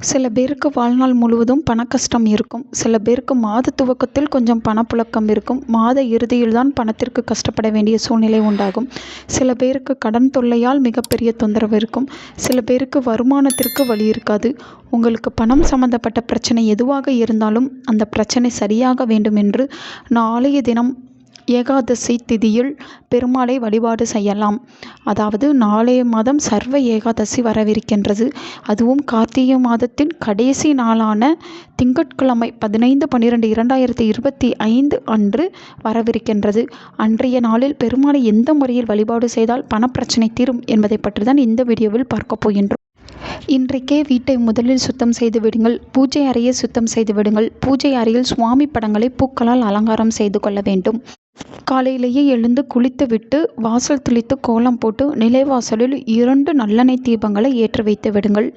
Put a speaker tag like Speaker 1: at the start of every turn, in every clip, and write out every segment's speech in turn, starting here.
Speaker 1: சில பேருக்கு வாழ்நாள் முழுவதும் பண கஷ்டம் இருக்கும். சில பேருக்கு மாத துவக்கத்தில் கொஞ்சம் பணப்புழக்கம் இருக்கும். மாத இறுதியில் தான் பணத்திற்கு கஷ்டப்பட வேண்டிய சூழ்நிலை உண்டாகும். சில பேருக்கு கடன் தொல்லையால் மிகப்பெரிய தொந்தரவு இருக்கும். சில பேருக்கு வருமானத்திற்கு வழி இருக்காது. உங்களுக்கு பணம் சம்பந்தப்பட்ட பிரச்சனை எதுவாக இருந்தாலும் அந்த பிரச்சனை சரியாக வேண்டும் என்று நாளைய தினம் ஏகாதசி திதியில் பெருமாளை வழிபாடு செய்யலாம். அதாவது நாளைய மாதம் சர்வ ஏகாதசி வரவிருக்கின்றது. அதுவும் கார்த்திகை மாதத்தின் கடைசி நாளான திங்கட்கிழமை பதினைந்து பன்னிரெண்டு இரண்டாயிரத்தி இருபத்தி ஐந்து அன்று வரவிருக்கின்றது. அன்றைய நாளில் பெருமாளை எந்த முறையில் வழிபாடு செய்தால் பணப்பிரச்சனை தீரும் என்பதை பற்றி தான் இந்த வீடியோவில் பார்க்கப் போகின்றோம். இன்றைக்கே வீட்டை முதலில் சுத்தம் செய்து விடுங்கள். பூஜை அறையை சுத்தம் செய்து விடுங்கள். பூஜை அறையில் சுவாமி படங்களை பூக்களால் அலங்காரம் செய்து கொள்ள வேண்டும். காலையிலேயே எழுந்து குளித்துவிட்டு வாசல் தெளித்து கோலம் போட்டு நிலைவாசலில் இரண்டு நல்லெண்ணெய் தீபங்களை ஏற்றி வைத்து விடுங்கள்.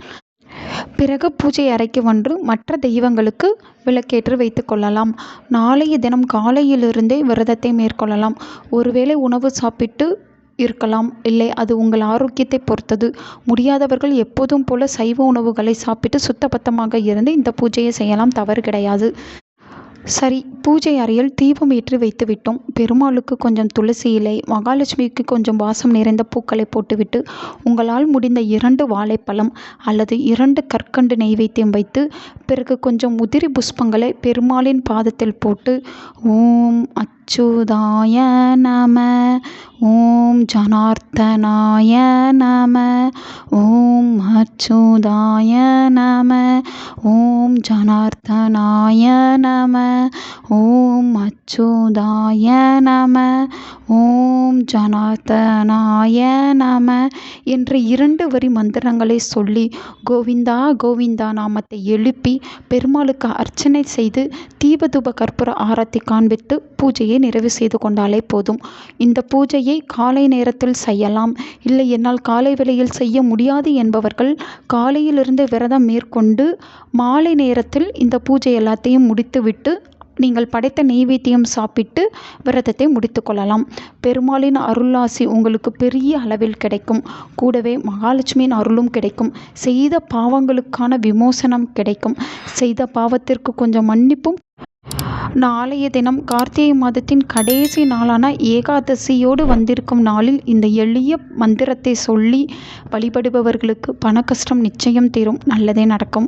Speaker 1: பிறகு பூஜை அறைக்கு வந்து மற்ற தெய்வங்களுக்கு விளக்கேற்றி வைத்து கொள்ளலாம். நாளைய தினம் காலையிலிருந்தே விரதத்தை மேற்கொள்ளலாம். ஒருவேளை உணவு சாப்பிட்டு இருக்கலாம். இல்லை அது உங்கள் ஆரோக்கியத்தை பொறுத்தது. முடியாதவர்கள் எப்போதும் போல சைவ உணவுகளை சாப்பிட்டு சுத்தபத்தமாக இருந்து இந்த பூஜையை செய்யலாம். தவறு கிடையாது. சரி பூஜை அறையில் தீபம் ஏற்றி வைத்து விட்டோம் பெருமாளுக்கு கொஞ்சம் துளசி இலை மகாலட்சுமிக்கு கொஞ்சம் வாசம் நிறைந்த பூக்களை போட்டுவிட்டு உங்களால் முடிந்த இரண்டு வாழைப்பழம் அல்லது இரண்டு கற்கண்டு நெய்வேத்தியம் வைத்து பிறகு கொஞ்சம் உதிரி புஷ்பங்களை பெருமாளின் பாதத்தில் போட்டு ஓம் அச்சுதாய நம ஓம் ஜனார்த்தனாய நம ஓம் அச்சுதாய நம ஓம் ஜனார்த்தனாய நம. ஓம் அச்சுதாய நம ஓம் ஜனார்த்தனாய நம என்ற இரண்டு வரி மந்திரங்களை சொல்லி கோவிந்தா கோவிந்தா நாமத்தை எழுப்பி பெருமாளுக்கு அர்ச்சனை செய்து தீபதூப கற்பூர ஆரத்தி காண்பித்து பூஜையை நிறைவு செய்து கொண்டாலே போதும். இந்த பூஜையை காலை நேரத்தில் செய்யலாம். இல்லை என்னால் காலை வேளையில் செய்ய முடியாது என்பவர்கள் காலையிலிருந்து விரதம் மேற்கொண்டு மாலை நேரத்தில் இந்த பூஜை எல்லாத்தையும் முடித்துவிட்டு நீங்கள் படைத்த நெய்வேத்தியம் சாப்பிட்டு விரதத்தை முடித்து கொள்ளலாம் பெருமாளின் அருளாசி உங்களுக்கு பெரிய அளவில் கிடைக்கும். கூடவே மகாலட்சுமியின் அருளும் கிடைக்கும். செய்த பாவங்களுக்கான விமோசனம் கிடைக்கும். செய்த பாவத்திற்கு கொஞ்சம் மன்னிப்பும். நாளைய தினம் கார்த்திகை மாதத்தின் கடைசி நாளான ஏகாதசியோடு வந்திருக்கும் நாளில் இந்த எளிய மந்திரத்தை சொல்லி வழிபடுபவர்களுக்கு பண கஷ்டம் நிச்சயம் தீரும். நல்லதே நடக்கும்.